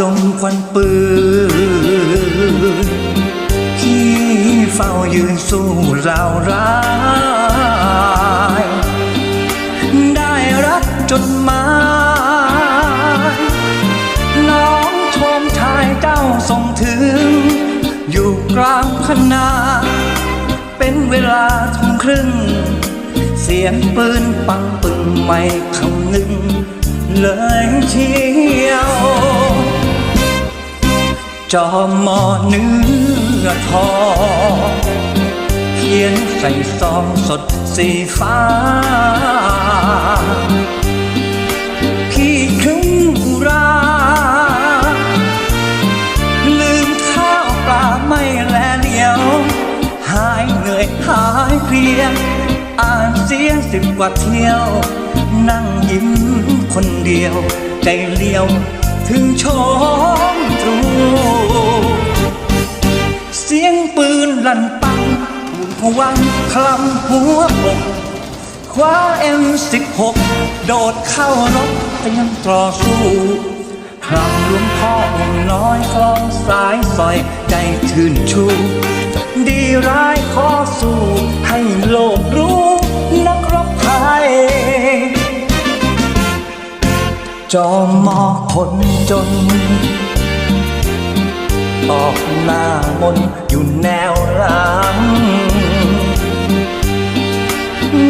ดงควันปืนที่เฝ้ายืนสู้เราร้าย ได้รับจดหมายน้องชมชายเจ้าส่งถึง อยู่กลางคณะเป็นเวลาทุ่มครึ่ง เสียงปืนปังปึงไม่คำนึงเลยเชียว จอมอเนื้อทองเขียนใส่ซองสดสีฟ้า พี่ครึ่งรา ลืมข้าวปลาไม่แลเลียว หายเหนื่อยหายเพลีย อ่านเสียสิบกว่าเที่ยว นั่งยิ้มคนเดียว ใจเลี้ยวถึงชมตรู วันคลำหัวอกคว้าเอ็มสิบหกโดดเข้ารถเตรียมต่อสู้ครั้งหลวงพ่อองค์น้อยคลองสายซอยใจชื่นชูดีร้ายขอสู้ให้โลกรู้นักรบไทยจอมมอคนจน ออกหน้ามนอยู่แนวหลัง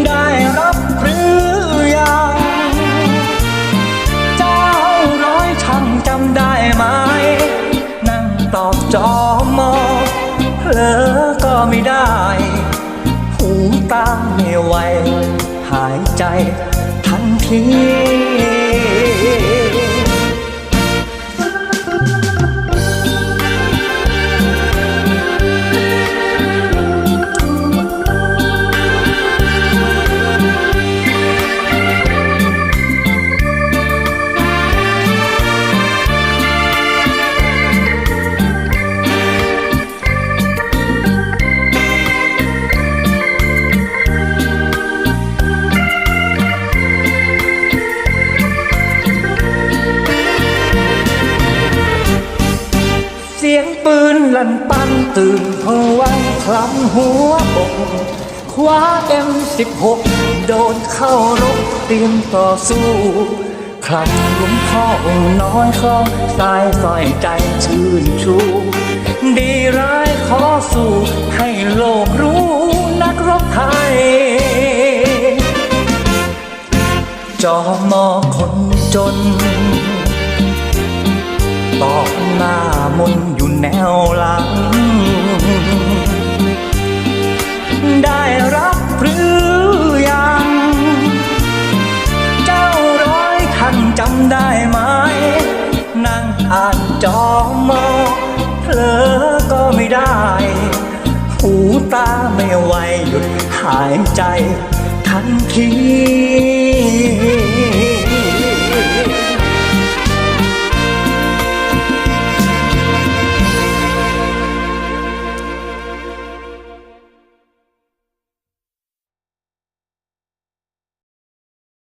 ได้รับหรือยัง เจ้าร้อยช่างจำได้ไหม นั่งตอบจอมอเผลอก็ไม่ได้ หูตาไม่ไหวหายใจทันที นลั่นปันตื่นเพอวันคลำหัวอกคว้าเอ็มสิบหกโดนเข้ารบเตรียมต่อสู้คลำหลวงพ่อองน้อยคลองสายสอยใจชื่นชูดีร้ายขอสู้ให้โลกรู้นักรบไทย จอมอคนจนตอกหน้ามนอยู่ แนวหลัง ได้รับหรือยัง เจ้าร้อยท่านจำได้ไหม นั่งอ่านจอมอเผลอก็ไม่ได้ หูตาไม่ไหวหยุดหายใจทันที